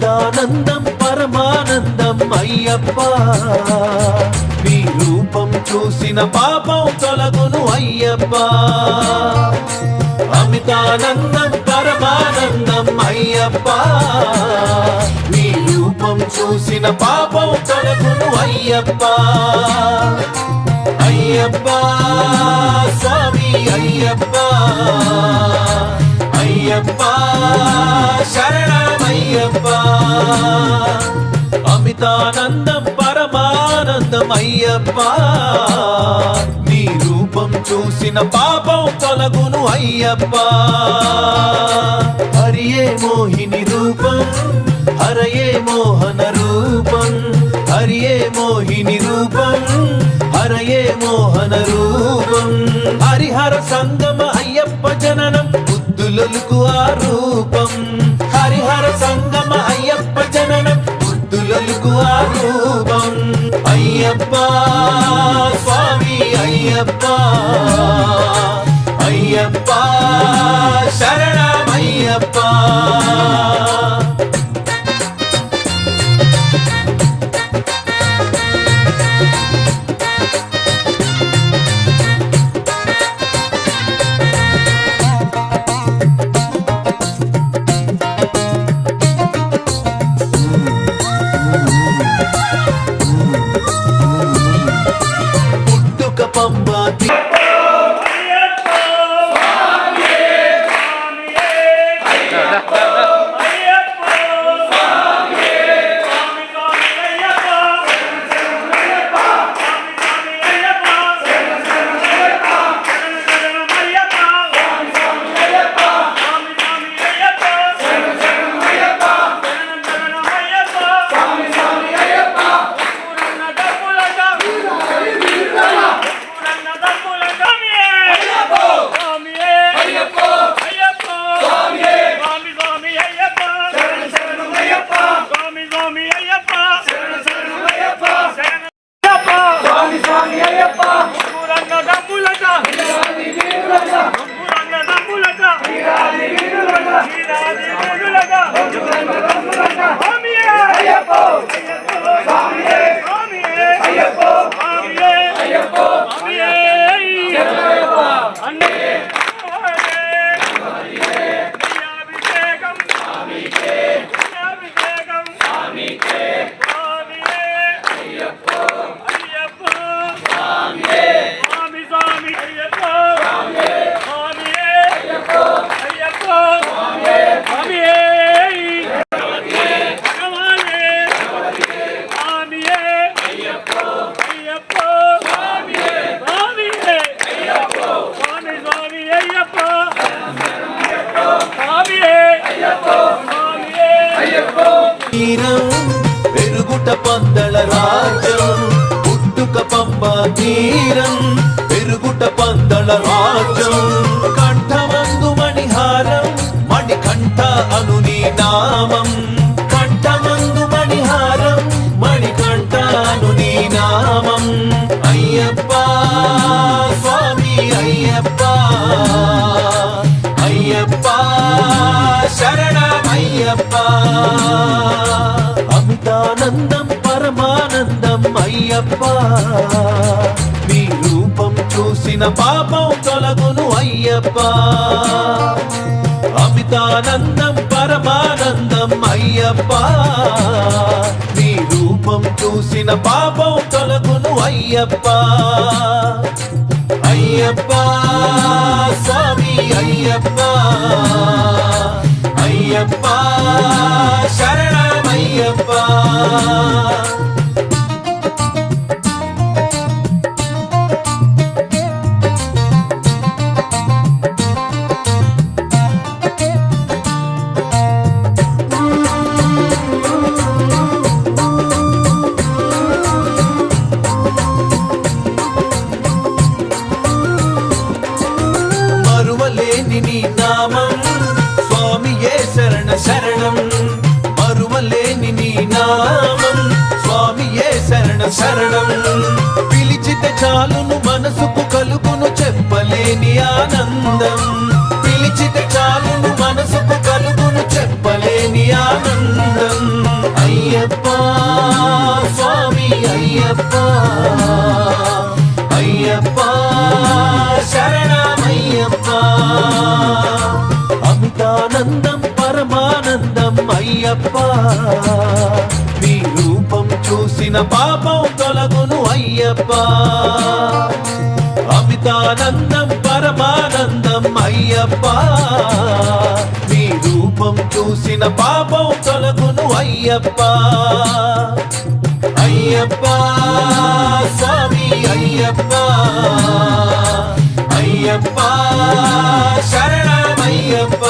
సచ్చిదానందం పరమానందం అయ్యప్ప. మీ రూపం చూసిన పాపం తొలగును అయ్యప్ప. అమితానందం పరమానందం అయ్యప్ప. మీ రూపం చూసిన పాపం తొలగును అయ్యప్ప. అయ్యప్ప స్వామి అయ్యప్ప. అయ్యప్ప శరణమయ్యప్ప. అమితానందం పరమానందం అయ్యప్ప. నీ రూపం చూసిన పాపం తొలగును అయ్యప్ప. హరియే మోహిని రూపం హరయే మోహన రూపం. హరియే మోహిని రూపం హరయే మోహన రూపం. హరిహర సంగమ అయ్యప్ప జననం బుద్ధులొలుకు ఆ రూపం. హరిహర సంగమ అయ్యప్ప జననం బుద్ధులొలుకు ఆ రూపం. అయ్యప్ప స్వామి అయ్యప్ప అయ్యప్ప శరణమయ్యప్ప పుట్టుక మీ రూపం చూసిన పాపం తొలగును అయ్యప్ప. అమితానందం పరమానందం అయ్యప్ప. మీ రూపం చూసిన పాపం తొలగును అయ్యప్ప. అయ్యప్ప స్వామి అయ్యప్ప. అయ్యప్ప శరణమయ్యప్ప ఆనందం. పిలిచితే చాలును మనసుకు కలుగును చెప్పలేని ఆనందం. అయ్యప్ప స్వామి అయ్యప్ప అయ్యప్ప శరణమయ్యప్ప. అమితానందం పరమానందం అయ్యప్ప. మీ రూపం చూసిన పాపం తొలగును అయ్యప్ప. అమితానందం అయ్యప్ప మీ రూపం చూసిన పాపం తొలగును అయ్యప్ప. అయ్యప్ప స్వామి అయ్యప్ప. అయ్యప్ప శరణమయ్యప్ప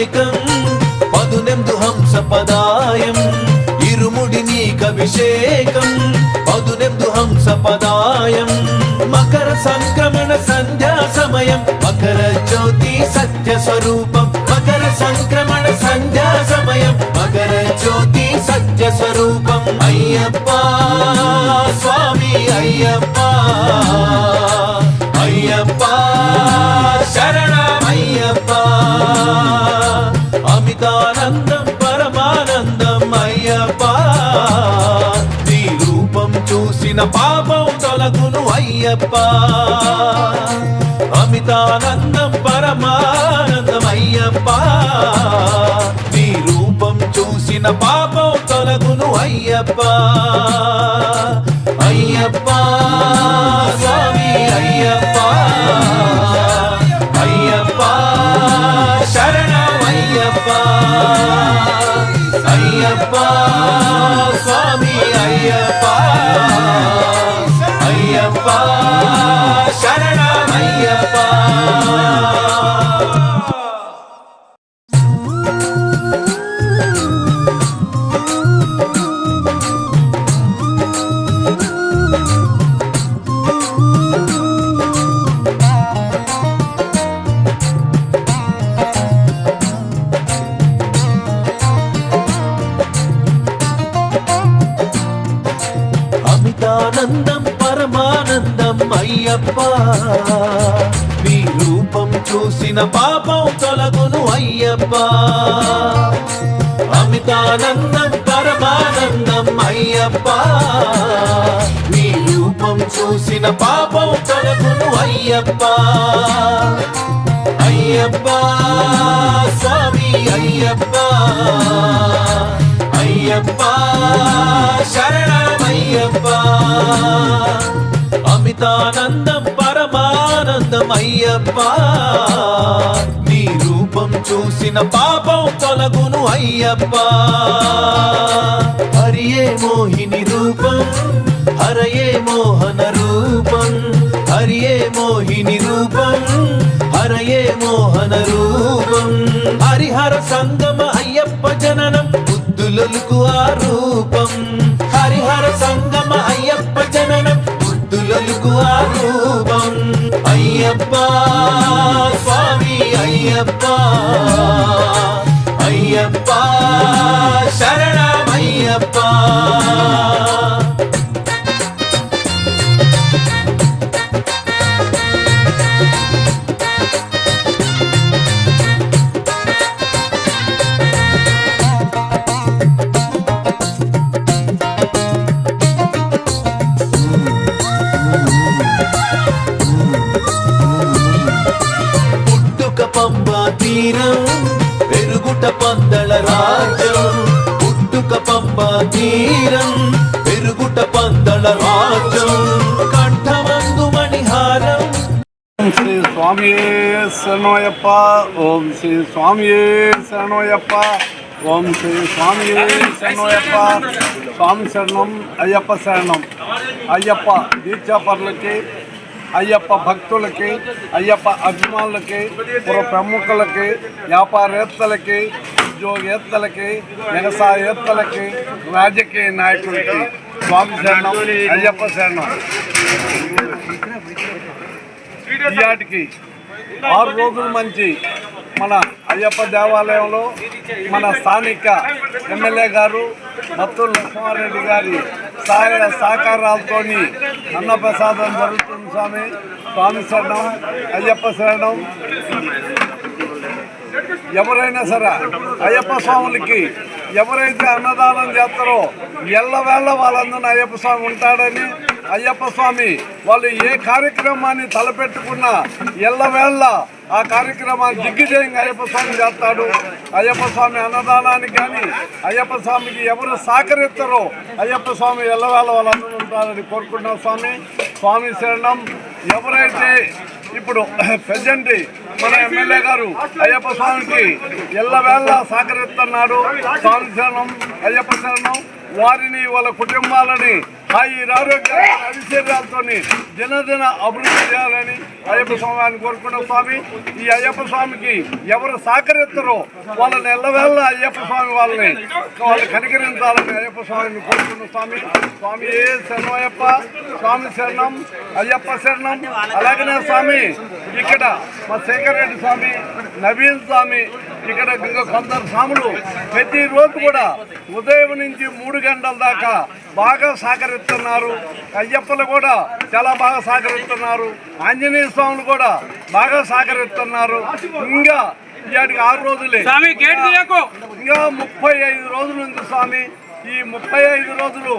అభిషేకం పదునెందు హంస పదాయం ఇరుముడి నీకభిషేకం పదునెందు హంస పదాయం. మకర సంక్రమణ సంధ్యా సమయం మకర జ్యోతి సత్య స్వరూపం. మకర సంక్రమణ సంధ్యా సమయం మకర జ్యోతి సత్య స్వరూపం. అయ్యప్ప చూసిన పాపం తొలగును అయ్యప్ప. అమితానందం పరమానందం అయ్యప్ప నీ రూపం చూసిన పాపం తొలగును అయ్యప్ప. అయ్యప్ప స్వామి అయ్యప్ప. ఆనందం పరమానందం అయ్యప్ప. నీ రూపం చూసిన పాపం తొలగును అయ్యప్ప. అమితానందం పరమానందం అయ్యప్ప. నీ రూపం చూసిన పాపం తొలగును అయ్యప్ప. అయ్యప్ప స్వామి అయ్యప్ప. అయ్యప్ప శరణమయ్యప్ప అమితానందం పరమానందం అయ్యప్ప నీ రూపం చూసిన పాపం తొలగును అయ్యప్ప. హరియే మోహిని రూపం హరయే మోహన రూపం హరియే మోహిని రూపం హరయే మోహన రూపం. హరిహర సంగమ అయ్యప్ప జననం బుద్ధులకు ఆ రూపం. హరిహర సంగమ అయ్య జననం బుద్ధులకు ఆ రూపం. అయ్యప్ప పంబ పెరుగుట పందల రాజ్యం కంఠమందు మణిహారం. శ్రీ స్వామియే శరణోయప్ప ఓం శ్రీ స్వామియే శరణోయప్ప ఓం శ్రీ స్వామియే శరణోయప్ప. స్వామి శరణం అయ్యప్ప శరణం. అయ్యప్ప దీక్షాపరులకి అయ్యప్ప భక్తులకి అయ్యప్ప అభిమానులకి పుర ప్రముఖులకి వ్యాపారవేత్తలకి ఉద్యోగేత్తలకి వ్యవసాయేత్తలకి రాజకీయ నాయకులకి స్వామి శరణం అయ్యప్ప శరణం. ఈయాటికి ఆరు రోజుల మంచి మన అయ్యప్ప దేవాలయంలో మన స్థానిక ఎమ్మెల్యే గారు మత్తుల లక్ష్మారెడ్డి గారి సహాయ సహకారాలతో అన్నప్రసాదం జరుగుతుంది స్వామి. స్వామి శరణం అయ్యప్ప శరణం. ఎవరైనా సరే అయ్యప్ప స్వాములకి ఎవరైతే అన్నదానం చేస్తారో ఎల్లవేళ వాళ్ళందరూ అయ్యప్ప స్వామి ఉంటాడని అయ్యప్ప స్వామి వాళ్ళు ఏ కార్యక్రమాన్ని తలపెట్టుకున్నా ఎల్లవేళ ఆ కార్యక్రమాన్ని దిగ్విజయంగా అయ్యప్ప స్వామి చేస్తాడు. అయ్యప్ప స్వామి అన్నదానానికి కానీ అయ్యప్ప స్వామికి ఎవరు సహకరిస్తారో అయ్యప్ప స్వామి ఎల్లవేళ వాళ్ళందరూ ఉంటారని కోరుకుంటున్నాం స్వామి. స్వామి శరణం. ఎవరైతే ఇప్పుడు ప్రజెంట్ మన ఎమ్మెల్యే గారు అయ్యప్ప స్వామికి ఎల్లవేళ సహకరిస్తున్నాడు. స్వామి శరణం అయ్యప్ప శరణం. వారిని వాళ్ళ కుటుంబాలని ఈ ఆరోగ్య ఐశ్వర్యాలతో దినదిన అభివృద్ధి చేయాలని అయ్యప్ప స్వామిని కోరుకున్న స్వామి ఈ అయ్యప్ప స్వామికి ఎవరు సహకరిస్తారో వాళ్ళని ఎల్లవేళ అయ్యప్ప స్వామి వాళ్ళని వాళ్ళు కనికరించాలని అయ్యప్ప స్వామిని కోరుకున్న స్వామి. స్వామి ఏ శరణం అయ్యప్ప? స్వామి శరణం అయ్యప్ప శరణం. అలాగనే స్వామి ఇక్కడ మా శేఖర్ రెడ్డి స్వామి నవీన్ స్వామి ఇక్కడ ఇంకా కొందరు స్వాములు ప్రతిరోజు కూడా ఉదయం నుంచి మూడు గంటల దాకా బాగా సహకరిస్తున్నారు అయ్యప్పలు కూడా చాలా బాగా సహకరిస్తున్నారు. ఆంజనేయ స్వాములు కూడా బాగా సహకరిస్తున్నారు. ఇంకా ఇవాటికి ఆరు రోజులే. ఇంకా ముప్పై ఐదు రోజుల నుంచి స్వామి. ఈ ముప్పై ఐదు రోజులు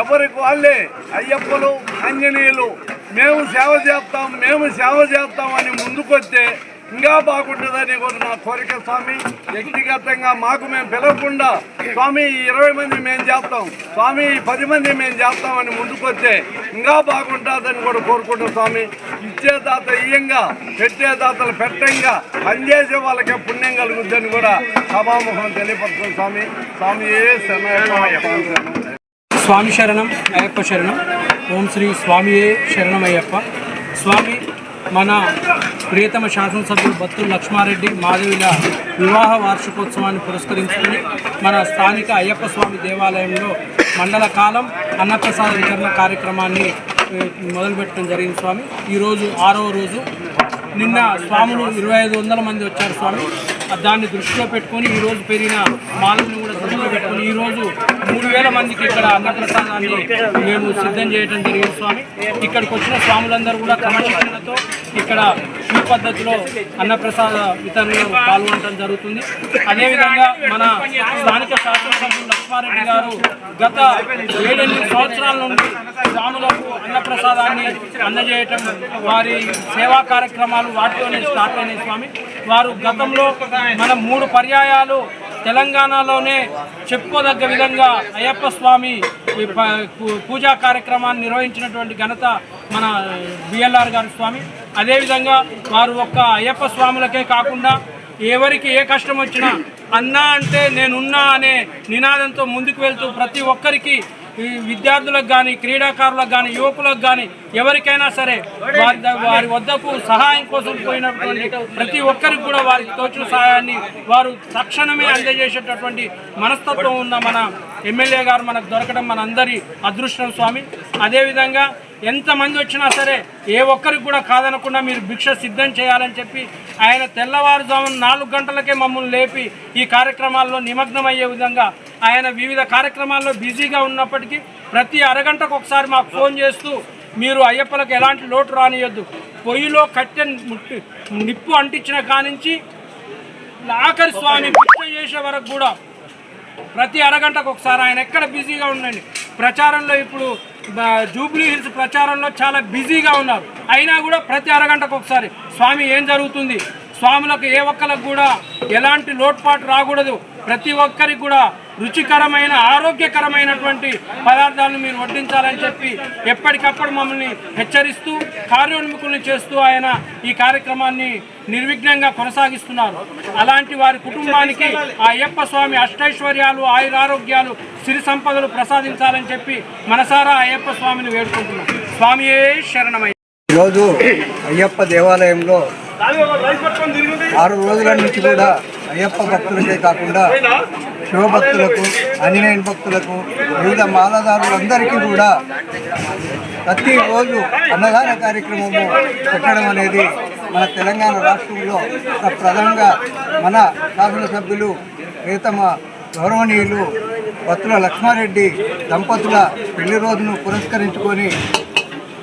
ఎవరికి వాళ్ళే? అయ్యప్పలు ఆంజనేయులు. మేము సేవ చేస్తాం మేము సేవ చేస్తాం అని ముందుకొస్తే ఇంకా బాగుంటుందని కూడా నా కోరిక స్వామి. వ్యక్తిగతంగా మాకు మేము పిలవకుండా స్వామి ఇరవై మంది మేము చేస్తాం. స్వామి పది మంది మేము చేస్తామని ముందుకొచ్చే ఇంకా బాగుంటుందని కూడా కోరుకుంటాం స్వామి. ఇచ్చేదాత ఇయ్యంగా పెట్టే దాతలు పెట్టంగా పనిచేసే వాళ్ళకే పుణ్యం కలుగుద్దని కూడా సభాముఖం తెలియపరుస్తుంది స్వామి. స్వామి ఏ స్వామి శరణం అయ్యప్ప శరణం. ఓం శ్రీ స్వామియే శరణం అయ్యప్ప. స్వామి మన ప్రియతమ శాసనసభ్యులు బత్తుల లక్ష్మారెడ్డి మాధవిల వివాహ వార్షికోత్సవాన్ని పురస్కరించుకుని మన స్థానిక అయ్యప్ప స్వామి దేవాలయంలో మండల కాలం అన్నప్రసాద వితరణ కార్యక్రమాన్ని మొదలుపెట్టడం జరిగింది స్వామి. ఈరోజు ఆరవ రోజు. నిన్న స్వాములు ఇరవై ఐదు వందల మంది వచ్చారు స్వామి. దాన్ని దృష్టిలో పెట్టుకొని ఈ రోజు పెరిగిన మాలను కూడా దృష్టిలో పెట్టుకొని ఈ రోజు మూడు వేల మందికి ఇక్కడ అన్నప్రసాదాన్ని మేము సిద్ధం చేయడం జరిగింది స్వామి. ఇక్కడికి వచ్చిన స్వాములందరూ కూడా క్రమశిక్షణతో ఇక్కడ పద్ధతిలో అన్నప్రసాద వితరణలో పాల్గొనడం జరుగుతుంది. అదేవిధంగా మన స్థానిక శాసనసభ్యులు లక్ష్మారెడ్డి గారు గత ఏడెనిమిది సంవత్సరాల నుండి స్వాములకు అన్నప్రసాదాన్ని అందజేయటం వారి సేవా కార్యక్రమాలు వాటితోనే స్టార్ట్ అయినాయి స్వామి. వారు గతంలో మన మూడు పర్యాయాలు తెలంగాణలోనే చెప్పుకోదగ్గ విధంగా అయ్యప్ప స్వామి ఈ ప- పూ- పూజా కార్యక్రమాన్ని నిర్వహించినటువంటి ఘనత మన బిఎల్ఆర్ గారి స్వామి. అదేవిధంగా వారు ఒక్క అయ్యప్ప స్వాములకే కాకుండా ఎవరికి ఏ కష్టం వచ్చినా అన్నా అంటే నేనున్నా అనే నినాదంతో ముందుకు వెళ్తూ ప్రతి ఒక్కరికి ఈ విద్యార్థులకు కానీ క్రీడాకారులకు కానీ యువకులకు కానీ ఎవరికైనా సరే వారి ద- వారి వద్దకు సహాయం కోసం పోయినటువంటి ప్రతి ఒక్కరికి కూడా వారికి తోచిన సహాయాన్ని వారు తక్షణమే అందజేసేటటువంటి మనస్తత్వం ఉన్న మన ఎమ్మెల్యే గారు మనకు దొరకడం మన అందరి అదృష్టం స్వామి. అదేవిధంగా ఎంతమంది వచ్చినా సరే ఏ ఒక్కరికి కూడా కాదనకుండా మీరు భిక్ష సిద్ధం చేయాలని చెప్పి ఆయన తెల్లవారుజామున నాలుగు గంటలకే మమ్మల్ని లేపి ఈ కార్యక్రమాల్లో నిమగ్నమయ్యే విధంగా ఆయన వివిధ కార్యక్రమాల్లో బిజీగా ఉన్నప్పటికీ ప్రతి అరగంటకు ఒకసారి మాకు ఫోన్ చేస్తూ మీరు అయ్యప్పలకు ఎలాంటి లోటు రానియొద్దు. పొయ్యిలో కట్టె ముట్టి నిప్పు అంటించిన కానించి ఆఖరి స్వామి భిక్ష చేసే వరకు కూడా ప్రతి అరగంటకు ఒకసారి ఆయన ఎక్కడ బిజీగా ఉండండి. ప్రచారంలో ఇప్పుడు జూబ్లీ హిల్స్ ప్రచారంలో చాలా బిజీగా ఉన్నారు. అయినా కూడా ప్రతి అరగంటకు ఒకసారి. స్వామి ఏం జరుగుతుంది? స్వాములకు ఏ ఒక్కరికి కూడా ఎలాంటి లోటుపాటు రాకూడదు. ప్రతి ఒక్కరికి కూడా రుచికరమైన ఆరోగ్యకరమైనటువంటి పదార్థాలను మీరు వడ్డించాలని చెప్పి ఎప్పటికప్పుడు మమ్మల్ని హెచ్చరిస్తూ కార్యోన్ముఖుల్ని చేస్తూ ఆయన ఈ కార్యక్రమాన్ని నిర్విఘ్నంగా కొనసాగిస్తున్నారు. అలాంటి వారి కుటుంబానికి ఆ అయ్యప్ప స్వామి అష్టైశ్వర్యాలు ఆయురారోగ్యాలు సిరి సంపదలు ప్రసాదించాలని చెప్పి మనసారా అయ్యప్ప స్వామిని వేడుకుంటున్నాం. స్వామియే శరణమయ్య ఈరోజు అయ్యప్ప దేవాలయంలో ఆరు రోజుల నుంచి కూడా అయ్యప్ప భక్తులకే కాకుండా శివభక్తులకు ఆంజనేయుని భక్తులకు వివిధ మాలదారులందరికీ కూడా ప్రతిరోజు అన్నదాన కార్యక్రమము పెట్టడం అనేది మన తెలంగాణ రాష్ట్రంలో ప్రధానంగా మన శాసనసభ్యులు ప్రియతమ గౌరవనీయులు భక్తుల లక్ష్మారెడ్డి దంపతుల పెళ్ళి రోజును పురస్కరించుకొని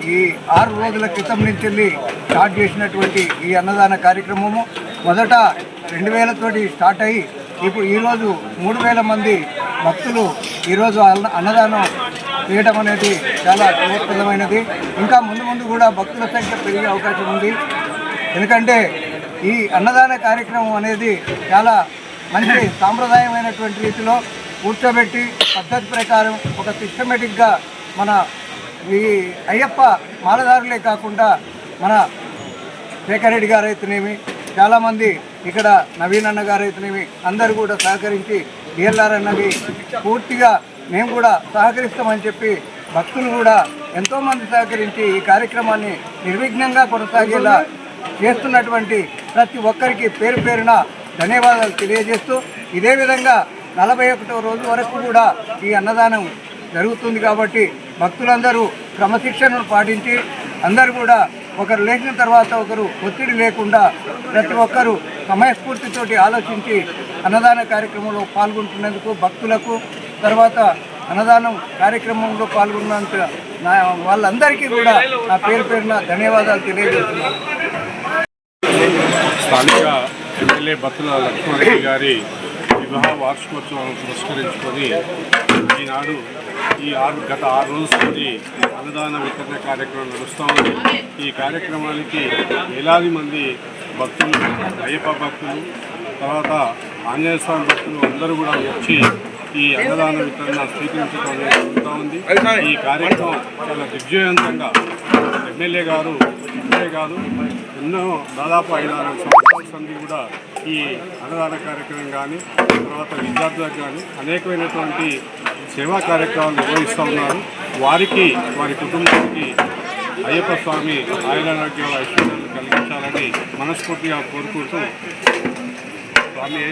ఈ ఆరు రోజుల క్రితం నుంచి వెళ్ళి స్టార్ట్ చేసినటువంటి ఈ అన్నదాన కార్యక్రమము మొదట రెండు వేలతోటి స్టార్ట్ అయ్యి ఇప్పుడు ఈరోజు మూడు వేల మంది భక్తులు ఈరోజు అన్న- అన్నదానం చేయడం అనేది చాలా గౌరవప్రదమైనది ఇంకా ముందు ముందు కూడా భక్తుల సంఖ్య పెరిగే అవకాశం ఉంది. ఎందుకంటే ఈ అన్నదాన కార్యక్రమం అనేది చాలా మంచి సాంప్రదాయమైనటువంటి రీతిలో కూర్చోబెట్టి పద్ధతి ప్రకారం ఒక సిస్టమేటిక్గా మన ఈ అయ్యప్ప మాలదారులే కాకుండా మన శేఖర్ రెడ్డి గారు అయితేనేమి చాలామంది ఇక్కడ నవీన్ అన్న గారు అయితేనేమి అందరు కూడా సహకరించి డిఎల్ఆర్ అన్నది పూర్తిగా మేము కూడా సహకరిస్తామని చెప్పి భక్తులు కూడా ఎంతోమంది సహకరించి ఈ కార్యక్రమాన్ని నిర్విఘ్నంగా కొనసాగేలా చేస్తున్నటువంటి ప్రతి ఒక్కరికి పేరు పేరున ధన్యవాదాలు తెలియజేస్తూ ఇదే విధంగా నలభై ఒకటో రోజు వరకు కూడా ఈ అన్నదానం జరుగుతుంది కాబట్టి భక్తులందరూ క్రమశిక్షణను పాటించి అందరూ కూడా ఒకరు లేచిన తర్వాత ఒకరు ఒత్తిడి లేకుండా ప్రతి ఒక్కరూ సమయస్ఫూర్తితోటి ఆలోచించి అన్నదాన కార్యక్రమంలో పాల్గొంటున్నందుకు భక్తులకు తర్వాత అన్నదానం కార్యక్రమంలో పాల్గొన్నంత నా వాళ్ళందరికీ కూడా నా పేరు పేరున ధన్యవాదాలు తెలియజేస్తున్నాను. స్థానిక ఎమ్మెల్యే బత్తుల లక్ష్మారెడ్డి గారి వివాహ వార్షికోత్సవాలను పురస్కరించుకొని ఈనాడు ఈ ఆరు గత ఆరు రోజులకి అన్నదాన వితరణ కార్యక్రమం నడుస్తూ ఉంది. ఈ కార్యక్రమానికి వేలాది మంది భక్తులు అయ్యప్ప భక్తులు తర్వాత ఆంజనేయ స్వామి భక్తులు అందరూ కూడా వచ్చి ఈ అన్నదాన వితరణ స్వీకరించడం అనేది జరుగుతూ ఉంది. ఈ కార్యక్రమం చాలా దిగ్విజయవంతంగా ఎమ్మెల్యే గారు ఇప్పుడే కాదు ఎన్నో దాదాపు ఐదు ఆరు సంవత్సరాల సంది కూడా ఈ అన్నదాన కార్యక్రమం కానీ తర్వాత విద్యార్థులకు కానీ అనేకమైనటువంటి సేవా కార్యక్రమాలు నిర్వహిస్తూ ఉన్నారు. వారికి వారి కుటుంబానికి అయ్యప్ప స్వామి ఆయురారోగ్యాల ఐశ్వర్యాలు కలిగించాలని మనస్ఫూర్తిగా కోరుకుంటూ స్వామి